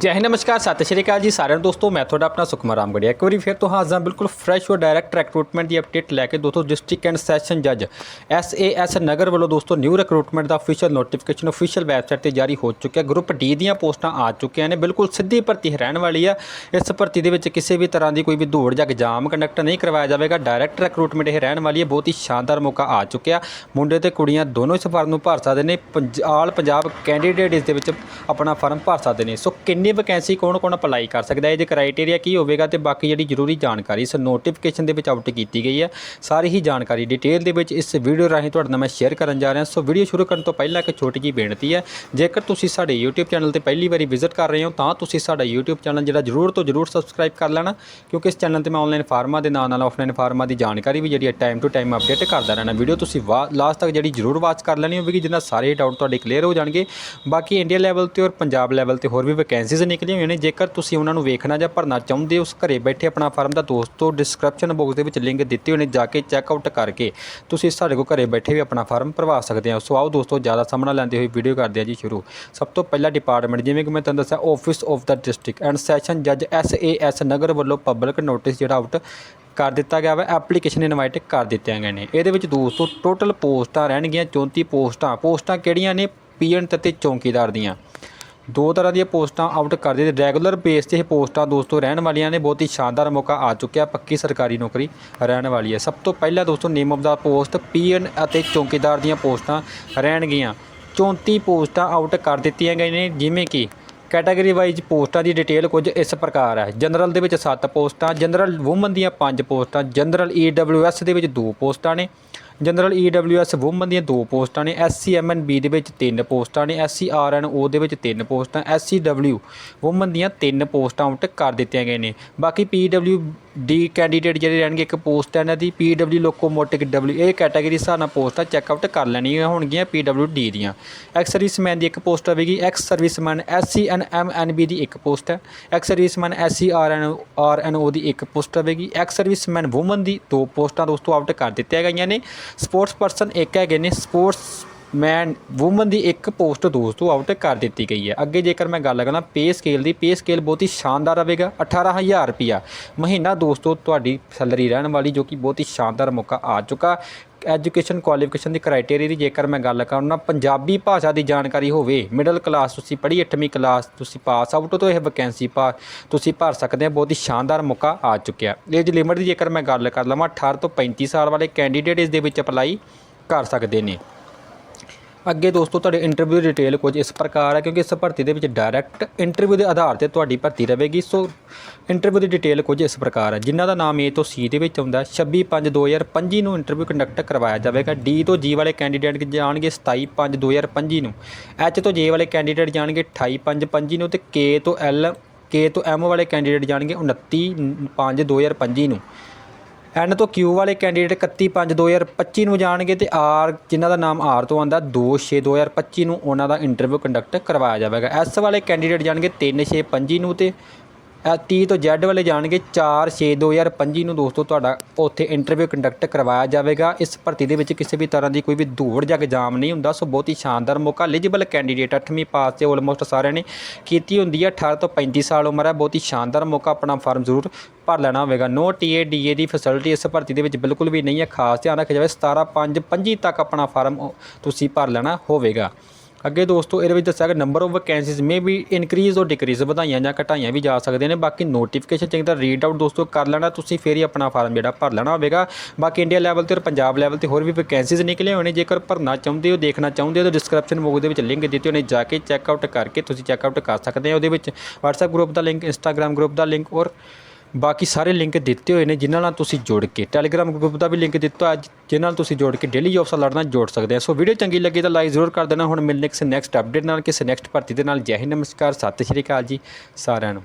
ਜੈ ਹਿੰਦ, ਨਮਸਕਾਰ, ਸਤਿ ਸ਼੍ਰੀ ਅਕਾਲ ਜੀ ਸਾਰਿਆਂ ਨੂੰ ਦੋਸਤੋ, ਮੈਂ ਤੁਹਾਡਾ ਆਪਣਾ ਸੁਖਮਾ ਰਾਮਗੜੀਆ। ਇੱਕ ਵਾਰੀ ਫਿਰ ਤੋਂ ਹਾਜ਼ਰ ਬਿਲਕੁਲ ਫਰੈਸ਼ ਔਰ ਡਾਇਰੈਕਟ ਰਿਕਰੂਟਮੈਂਟ ਦੀ ਅਪਡੇਟ ਲੈ ਕੇ ਦੋਸਤੋ ਡਿਸਟ੍ਰਿਕਟ ਐਂਡ ਸੈਸ਼ਨ ਜੱਜ ਐਸ ਨਗਰ ਵੱਲੋਂ ਦੋਸਤੋ ਨਿਊ ਰਿਕਰੂਟਮੈਂਟ ਦਾ ਅਫੀਸ਼ੀਅਲ ਨੋਟੀਫਿਕੇਸ਼ਨ ਅਫੀਸ਼ੀਅਲ ਵੈਬਸਾਈਟ ਤੇ ਜਾਰੀ ਹੋ ਚੁੱਕਿਆ। ਗਰੁੱਪ ਡੀ ਦੀਆਂ ਪੋਸਟਾਂ ਆ ਚੁੱਕੀਆਂ ਨੇ। ਬਿਲਕੁਲ ਸਿੱਧੀ ਭਰਤੀ ਰਹਿਣ ਵਾਲੀ ਆ। ਇਸ ਭਰਤੀ ਦੇ ਵਿੱਚ ਕਿਸੇ ਵੀ ਤਰ੍ਹਾਂ ਦੀ ਕੋਈ ਵੀ ਦੌੜ ਜਾਂ ਐਗਜ਼ਾਮ ਕੰਡਕਟ ਨਹੀਂ ਕਰਵਾਇਆ ਜਾਵੇਗਾ। ਡਾਇਰੈਕਟ ਰਿਕਰੂਟਮੈਂਟ ਇਹ ਰਹਿਣ ਵਾਲੀ ਹੈ ਬਹੁਤ ਹੀ ਸ਼ਾਨਦਾਰ ਮੌਕਾ ਆ ਚੁੱਕਿਆ। ਮੁੰਡੇ ਤੇ ਕੁੜੀਆਂ ਦੋਨੋਂ ਇਸ ਫਾਰਮ ਨੂੰ ਭਰ ਸਕਦੇ ਨੇ। ਪੰਜ- ਆਲ ਪੰਜਾਬ ਕੈਂਡੀਡੇਟ ਇਸ ਦੇ ਵਿੱਚ ਆਪਣਾ ਫਾਰਮ ਭਰ ਸਕਦੇ ਨੇ। ਸੋ ਕਿੰਨੀ ਇਹ ਵੈਕੈਂਸੀ ਕੌਣ ਕੌਣ ਅਪਲਾਈ ਕਰ ਸਕਦਾ ਹੈ? ਇਹਦੇ ਕ੍ਰਾਈਟੇਰੀਆ ਕੀ ਹੋਵੇਗਾ ਤੇ ਬਾਕੀ ਜਿਹੜੀ ਜ਼ਰੂਰੀ ਜਾਣਕਾਰੀ, ਇਸ ਨੋਟੀਫਿਕੇਸ਼ਨ ਦੇ ਵਿੱਚ ਆਊਟ ਕੀਤੀ ਗਈ ਹੈ। ਸਾਰੀ ਹੀ ਜਾਣਕਾਰੀ ਡਿਟੇਲ ਦੇ ਵਿੱਚ ਇਸ ਵੀਡੀਓ ਰਾਹੀਂ ਤੁਹਾਡੇ ਨਾਲ ਮੈਂ ਸ਼ੇਅਰ ਕਰਨ ਜਾ ਰਿਹਾ। ਸੋ ਵੀਡੀਓ ਸ਼ੁਰੂ ਕਰਨ ਤੋਂ ਪਹਿਲਾਂ ਇੱਕ ਛੋਟੀ ਜਿਹੀ ਬੇਨਤੀ ਹੈ, ਜੇਕਰ ਤੁਸੀਂ ਸਾਡੇ YouTube ਚੈਨਲ ਤੇ ਪਹਿਲੀ ਵਾਰੀ ਵਿਜ਼ਿਟ ਕਰ ਰਹੇ ਹੋ, ਤਾਂ ਤੁਸੀਂ ਸਾਡਾ YouTube ਚੈਨਲ ਜਿਹੜਾ ਜ਼ਰੂਰ ਤੋਂ ਜ਼ਰੂਰ ਸਬਸਕ੍ਰਾਈਬ ਕਰ ਲੈਣਾ, ਕਿਉਂਕਿ ਇਸ ਚੈਨਲ ਤੇ ਮੈਂ ਆਨਲਾਈਨ ਫਾਰਮਾਂ ਦੇ ਨਾਲ ਨਾਲ ਆਫਲਾਈਨ ਫਾਰਮਾਂ ਦੀ ਜਾਣਕਾਰੀ ਵੀ ਜਿਹੜੀ ਹੈ ਟਾਈਮ ਟੂ ਟਾਈਮ ਅਪਡੇਟ ਕਰਦਾ ਰਹਿਣਾ। ਵੀਡੀਓ ਤੁਸੀਂ ਲਾਸਟ ਤੱਕ ਜਿਹੜੀ ਜ਼ਰੂਰ ਵਾਚ ਕਰ ਲੈਣੀ ਹੋਵੇਗੀ ਜਿੰਨਾ ਸਾਰੇ ਡਾਊਟ ਤੁਹਾਡੇ ਕਲੀਅਰ ਹੋ ਜਾਣਗੇ। ਬਾਕੀ ਇੰਡੀਆ ਲੈਵਲ ਤੇ ਔਰ ਪੰਜਾਬ ਲੈਵਲ ਤੇ ਹੋਰ ਵੀ ਵੈਕੈਂਸੀਜ਼ ਨਿਕਲੀਆਂ ਹੋਈਆਂ ਨੇ, ਜੇਕਰ ਤੁਸੀਂ ਉਹਨਾਂ ਨੂੰ ਵੇਖਣਾ ਜਾਂ ਭਰਨਾ ਚਾਹੁੰਦੇ ਹੋ, ਉਸ ਘਰੇ ਬੈਠੇ ਆਪਣਾ ਫਾਰਮ ਦਾ ਦੋਸਤੋ ਡਿਸਕ੍ਰਿਪਸ਼ਨ ਬਾਕਸ ਦੇ ਵਿੱਚ ਲਿੰਕ ਦਿੱਤੇ ਹੋਏ ਨੇ, ਜਾ ਕੇ ਚੈੱਕ ਆਊਟ ਕਰਕੇ ਤੁਸੀਂ ਸਾਡੇ ਕੋਲ ਘਰੇ ਬੈਠੇ ਵੀ ਆਪਣਾ ਫਾਰਮ ਭਰਵਾ ਸਕਦੇ ਹੋ। ਸੋ ਆਓ ਦੋਸਤੋ, ਜ਼ਿਆਦਾ ਸਾਹਮਣਾ ਲੈਂਦੇ ਹੋਏ ਵੀਡੀਓ ਕਰਦੇ ਹਾਂ ਜੀ ਸ਼ੁਰੂ। ਸਭ ਤੋਂ ਪਹਿਲਾ ਡਿਪਾਰਟਮੈਂਟ ਜਿਵੇਂ ਕਿ ਮੈਂ ਤੁਹਾਨੂੰ ਦੱਸਿਆ ਆਫਿਸ ਆਫ ਦਾ ਡਿਸਟ੍ਰਿਕਟ ਐਂਡ ਸੈਸ਼ਨ ਜੱਜ ਐਸ ਨਗਰ ਵੱਲੋਂ ਪਬਲਿਕ ਨੋਟਿਸ ਜਿਹੜਾ ਆਊਟ ਕਰ ਦਿੱਤਾ ਗਿਆ ਵਾ ਐਪਲੀਕੇਸ਼ਨ ਇਨਵਾਈਟ ਕਰ ਦਿੱਤੀਆਂ ਗਏ ਨੇ। ਇਹਦੇ ਵਿੱਚ ਦੋਸਤੋ ਟੋਟਲ ਪੋਸਟਾਂ ਰਹਿਣਗੀਆਂ 34 ਪੋਸਟਾਂ। ਪੋਸਟਾਂ ਕਿਹੜੀਆਂ ਨੇ? ਪੀਐਨ ਅਤੇ ਚੌਂਕੀਦਾਰ ਦੀਆਂ। ਦੋ ਤਰ੍ਹਾਂ ਦੀਆਂ ਪੋਸਟਾਂ ਆਊਟ ਕਰਦੇ ਦਿੱਤੇ ਰੈਗੂਲਰ ਬੇਸ ਤੇ ਇਹ ਪੋਸਟਾਂ ਦੋਸਤੋ, ਰਹਿਣ ਵਾਲੀਆਂ ਨੇ। ਬਹੁਤ ਹੀ ਸ਼ਾਨਦਾਰ ਮੌਕਾ ਆ ਚੁੱਕਿਆ। ਪੱਕੀ ਸਰਕਾਰੀ ਨੌਕਰੀ ਰਹਿਣ ਵਾਲੀ ਹੈ। ਸਭ ਤੋਂ ਪਹਿਲਾਂ ਦੋਸਤੋ name of the post peon ਅਤੇ ਚੌਕੀਦਾਰ ਦੀਆਂ ਪੋਸਟਾਂ ਰਹਿਣਗੀਆਂ। 34 ਪੋਸਟਾਂ ਆਊਟ ਕਰ ਦਿੱਤੀਆਂ ਗਈਆਂ ਨੇ, ਜਿਵੇਂ ਕਿ ਕੈਟਾਗਰੀ ਵਾਈਜ਼ ਪੋਸਟਾਂ ਦੀ ਡਿਟੇਲ ਕੁਝ ਇਸ ਪ੍ਰਕਾਰ ਹੈ। ਜਨਰਲ ਦੇ ਵਿੱਚ 7 ਪੋਸਟਾਂ ਜਨਰਲ ਵੂਮਨ ਦੀਆਂ 5 ਪੋਸਟਾਂ ਜਨਰਲ ਈਡਬਲਯੂਐਸ ਦੇ ਵਿੱਚ 2 ਪੋਸਟਾਂ ਨੇ ਜਨਰਲ ਈਡਬਲਯੂਐਸ ਵੂਮਨ ਦੀਆਂ ਦੋ ਪੋਸਟਾਂ ਨੇ ਐਸਸੀਐਮਐਨਬੀ ਦੇ ਵਿੱਚ ਤਿੰਨ ਪੋਸਟਾਂ ਨੇ ਐਸਸੀਆਰਐਨਓ ਦੇ ਵਿੱਚ ਤਿੰਨ ਪੋਸਟਾਂ ਐਸਸੀਡਬਲਯੂ ਵੂਮਨ ਦੀਆਂ ਤਿੰਨ ਪੋਸਟਾਂ ਆਊਟ ਕਰ ਦਿੱਤੀਆਂ ਗਈਆਂ ਨੇ। ਬਾਕੀ ਪੀਡਬਲਯੂ ਡੀ ਕੈਂਡੀਡੇਟ ਜਿਹੜੇ ਰਹਿਣਗੇ, ਇੱਕ ਪੋਸਟ ਹੈ ਇਹਨਾਂ ਦੀ ਪੀਡਬਲਯੂ ਲੋਕੋਮੋਟਿਵ ਡਬਲਯੂ ਇਹ ਕੈਟਾਗਰੀ ਹਿਸਾਬ ਨਾਲ ਪੋਸਟਾਂ ਚੈੱਕ ਆਊਟ ਕਰ ਲੈਣੀਆਂ ਹੋਣਗੀਆਂ ਪੀਡਬਲਯੂ ਡੀ ਦੀਆਂ। ਐਕਸ ਸਰਵਿਸਮੈਨ ਦੀ ਇੱਕ ਪੋਸਟ ਹੋਵੇਗੀ ਐਕਸ ਸਰਵਿਸਮੈਨ ਐਸਸੀਐਨਐਮਐਨਬੀ ਦੀ ਇੱਕ ਪੋਸਟ ਹੈ। ਐਕਸ ਸਰਵਿਸਮੈਨ ਐਸਸੀਆਰਐਨਓ ਦੀ ਇੱਕ ਪੋਸਟ ਹੋਵੇਗੀ ਐਕਸ ਸਰਵਿਸਮੈਨ ਵੂਮਨ ਦੀ ਦੋ ਪੋਸਟਾਂ ਦੋਸਤੋ ਆਊਟ ਕਰ ਦਿੱਤੀਆਂ ਗਈਆਂ ਨੇ। ਸਪੋਰਟਸ ਪਰਸਨ ਇੱਕ ਹੈਗੇ ਨੇ ਸਪੋਰਟਸ ਮੈਨ ਵੂਮਨ ਦੀ ਇੱਕ ਪੋਸਟ ਦੋਸਤੋ ਆਊਟ ਕਰ ਦਿੱਤੀ ਗਈ ਹੈ। ਅੱਗੇ ਜੇਕਰ ਮੈਂ ਗੱਲ ਕਰਾਂ ਪੇ ਸਕੇਲ ਦੀ ਪੇ ਸਕੇਲ ਬਹੁਤ ਹੀ ਸ਼ਾਨਦਾਰ ਰਹੇਗਾ 18000 ਰੁਪਿਆ ਮਹੀਨਾ ਦੋਸਤੋ, ਤੁਹਾਡੀ ਸੈਲਰੀ ਰਹਿਣ ਵਾਲੀ ਜੋ ਕਿ ਬਹੁਤ ਹੀ ਸ਼ਾਨਦਾਰ ਮੌਕਾ ਆ ਚੁੱਕਾ। ਐਜੂਕੇਸ਼ਨ ਕੁਆਲੀਫਿਕੇਸ਼ਨ ਦੀ ਕ੍ਰਾਈਟੇਰੀਆ ਦੀ ਜੇਕਰ ਮੈਂ ਗੱਲ ਕਰਾਂ ਪੰਜਾਬੀ ਭਾਸ਼ਾ ਦੀ ਜਾਣਕਾਰੀ ਹੋਵੇ ਮਿਡਲ ਕਲਾਸ ਤੁਸੀਂ ਪੜ੍ਹੀ 8ਵੀਂ ਕਲਾਸ ਤੁਸੀਂ ਪਾਸ ਆਊਟ ਤੋਂ ਇਹ ਵੈਕੈਂਸੀ ਪਾ ਤੁਸੀਂ ਭਰ ਸਕਦੇ ਹੋ, ਬਹੁਤ ਹੀ ਸ਼ਾਨਦਾਰ ਮੌਕਾ ਆ ਚੁੱਕਿਆ। ਏਜ ਲਿਮਿਟ ਦੀ ਜੇਕਰ ਮੈਂ ਗੱਲ ਕਰ ਲਵਾਂ 18 ਤੋਂ 35 ਸਾਲ ਵਾਲੇ ਕੈਂਡੀਡੇਟ ਇਸ ਦੇ ਵਿੱਚ ਅਪਲਾਈ ਕਰ ਸਕਦੇ ਨੇ। ਅੱਗੇ ਦੋਸਤੋ, ਤੁਹਾਡੇ ਇੰਟਰਵਿਊ ਡਿਟੇਲ ਕੁਝ ਇਸ ਪ੍ਰਕਾਰ ਹੈ, ਕਿਉਂਕਿ ਇਸ ਭਰਤੀ ਦੇ ਵਿੱਚ ਡਾਇਰੈਕਟ ਇੰਟਰਵਿਊ ਦੇ ਆਧਾਰ ਤੇ ਤੁਹਾਡੀ ਭਰਤੀ ਰਹੇਗੀ। ਸੋ ਇੰਟਰਵਿਊ ਦੀ ਡਿਟੇਲ ਕੁਝ ਇਸ ਪ੍ਰਕਾਰ ਹੈ। ਜਿਨ੍ਹਾਂ ਦਾ ਨਾਮ A ਤੋਂ C ਦੇ ਵਿੱਚ ਆਉਂਦਾ 26/5/2025 ਨੂੰ ਇੰਟਰਵਿਊ ਕੰਡਕਟ ਕਰਵਾਇਆ ਜਾਵੇਗਾ। D ਤੋਂ G ਵਾਲੇ ਕੈਂਡੀਡੇਟ ਜਾਣਗੇ 27/5/2025 ਨੂੰ। H ਤੋਂ J ਵਾਲੇ ਕੈਂਡੀਡੇਟ ਜਾਣਗੇ 28/5/25 ਨੂੰ ਤੇ K ਤੋਂ L, K ਤੋਂ M ਵਾਲੇ ਕੈਂਡੀਡੇਟ ਜਾਣਗੇ 29/5/2025 ਨੂੰ। ਐਨ ਤੋਂ ਕਿਊ ਵਾਲੇ ਕੈਂਡੀਡੇਟ 31/5/2025 ਨੂੰ ਜਾਣਗੇ ਤੇ ਆਰ, ਜਿਨ੍ਹਾਂ ਦਾ ਨਾਮ ਆਰ ਤੋਂ ਆਂਦਾ 2/6/2025 ਨੂੰ ਉਹਨਾਂ ਦਾ ਇੰਟਰਵਿਊ ਕੰਡਕਟ ਕਰਵਾਇਆ ਜਾਵੇਗਾ। ਐਸ ਵਾਲੇ ਕੈਂਡੀਡੇਟ ਜਾਣਗੇ 3/6/25 ਨੂੰ ਤੇ ਟੀ ਤੋਂ Z ਵਾਲੇ ਜਾਣਗੇ 4/6/2025 ਨੂੰ ਦੋਸਤੋ ਤੁਹਾਡਾ ਉੱਥੇ ਇੰਟਰਵਿਊ ਕੰਡਕਟ ਕਰਵਾਇਆ ਜਾਵੇਗਾ। ਇਸ ਭਰਤੀ ਦੇ ਵਿੱਚ ਕਿਸੇ ਵੀ ਤਰ੍ਹਾਂ ਦੀ ਕੋਈ ਵੀ ਧੂੜ ਜਾਂ ਐਗਜ਼ਾਮ ਨਹੀਂ ਹੁੰਦਾ, ਸੋ ਬਹੁਤ ਹੀ ਸ਼ਾਨਦਾਰ ਮੌਕਾ ਐਲੀਜੀਬਲ ਕੈਂਡੀਡੇਟ 8ਵੀਂ ਪਾਸ ਤੇ ਆਲਮੋਸਟ ਸਾਰਿਆਂ ਨੇ ਕੀਤੀ ਹੁੰਦੀ ਹੈ। 18 ਤੋਂ 35 ਸਾਲ ਉਮਰ ਹੈ, ਬਹੁਤ ਹੀ ਸ਼ਾਨਦਾਰ ਮੌਕਾ ਆਪਣਾ ਫਾਰਮ ਜ਼ਰੂਰ ਭਰ ਲੈਣਾ ਹੋਵੇਗਾ। ਨੋ ਟੀਏ ਡੀਏ ਦੀ ਫੈਸਿਲਿਟੀ ਇਸ ਭਰਤੀ ਦੇ ਵਿੱਚ ਬਿਲਕੁਲ ਵੀ ਨਹੀਂ ਹੈ। ਖਾਸ ਧਿਆਨ ਰੱਖਿਆ ਜਾਵੇ 17 5 25 ਤੱਕ ਆਪਣਾ ਫਾਰਮ ਤੁਸੀਂ ਭਰ ਲੈਣਾ ਹੋਵੇਗਾ। ਅੱਗੇ ਦੋਸਤੋ, ਇਹਦੇ ਵਿੱਚ ਦੱਸਿਆ ਕਿ ਨੰਬਰ ਆਫ ਵੈਕੈਂਸੀਜ਼ ਮੇ ਵੀ ਇਨਕਰੀਜ਼ ਔਰ ਡਿਕਰੀਜ਼ ਵਧਾਈਆਂ ਜਾਂ ਘਟਾਈਆਂ ਵੀ ਜਾ ਸਕਦੇ ਨੇ। ਬਾਕੀ ਨੋਟੀਫਿਕੇਸ਼ਨ ਚੰਗੀ ਤਰ੍ਹਾਂ ਰੀਡ ਆਊਟ ਦੋਸਤੋ, ਕਰ ਲੈਣਾ, ਤੁਸੀਂ ਫੇਰ ਹੀ ਆਪਣਾ ਫਾਰਮ ਜਿਹੜਾ ਭਰ ਲੈਣਾ ਹੋਵੇਗਾ। ਬਾਕੀ ਇੰਡੀਆ ਲੈਵਲ ਤੇ ਔਰ ਪੰਜਾਬ ਲੈਵਲ ਤੇ ਹੋਰ ਵੀ ਵੈਕੈਂਸੀਜ਼ ਨਿਕਲੇ ਹੋਏ ਨੇ, ਜੇਕਰ ਭਰਨਾ ਚਾਹੁੰਦੇ ਹੋ, ਦੇਖਣਾ ਚਾਹੁੰਦੇ ਹੋ, ਤਾਂ ਡਿਸਕ੍ਰਿਪਸ਼ਨ ਬਾਕਸ ਦੇ ਵਿੱਚ ਲਿੰਕ ਦਿੱਤੇ ਹੋਣੇ ਜਾ ਕੇ ਚੈੱਕ ਆਊਟ ਕਰਕੇ ਤੁਸੀਂ ਚੈੱਕ ਆਊਟ ਕਰ ਸਕਦੇ ਹੋ। ਉਹਦੇ ਵਿੱਚ WhatsApp ਗਰੁੱਪ ਦਾ ਲਿੰਕ Instagram ਗਰੁੱਪ ਦਾ ਲਿੰਕ ਔਰ ਬਾਕੀ ਸਾਰੇ ਲਿੰਕ ਦਿੱਤੇ ਹੋਏ ਨੇ, ਜਿਨ੍ਹਾਂ ਨਾਲ ਤੁਸੀਂ ਜੁੜ ਕੇ ਟੈਲੀਗ੍ਰਾਮ ਗਰੁੱਪ ਦਾ ਵੀ ਲਿੰਕ ਦਿੱਤਾ ਅੱਜ, ਜਿਨ੍ਹਾਂ ਨਾਲ ਤੁਸੀਂ ਜੁੜ ਕੇ ਡੇਲੀ ਜੌਬਸ ਨਾਲ ਲੜਨਾ ਜੋੜ ਸਕਦੇ ਆ। ਸੋ ਵੀਡੀਓ ਚੰਗੀ ਲੱਗੀ ਤਾਂ ਲਾਈਕ ਜ਼ਰੂਰ ਕਰ ਦੇਣਾ। ਹੁਣ ਮਿਲਨੇ ਕਿਸੇ ਨੈਕਸਟ ਅਪਡੇਟ ਨਾਲ, ਕਿਸੇ ਨੈਕਸਟ ਭਰਤੀ ਦੇ ਨਾਲ। ਜੈ ਹਿੰਦ, ਨਮਸਕਾਰ, ਸਤਿ ਸ਼੍ਰੀ ਅਕਾਲ ਜੀ, ਸਾਰਿਆਂ ਨੂੰ।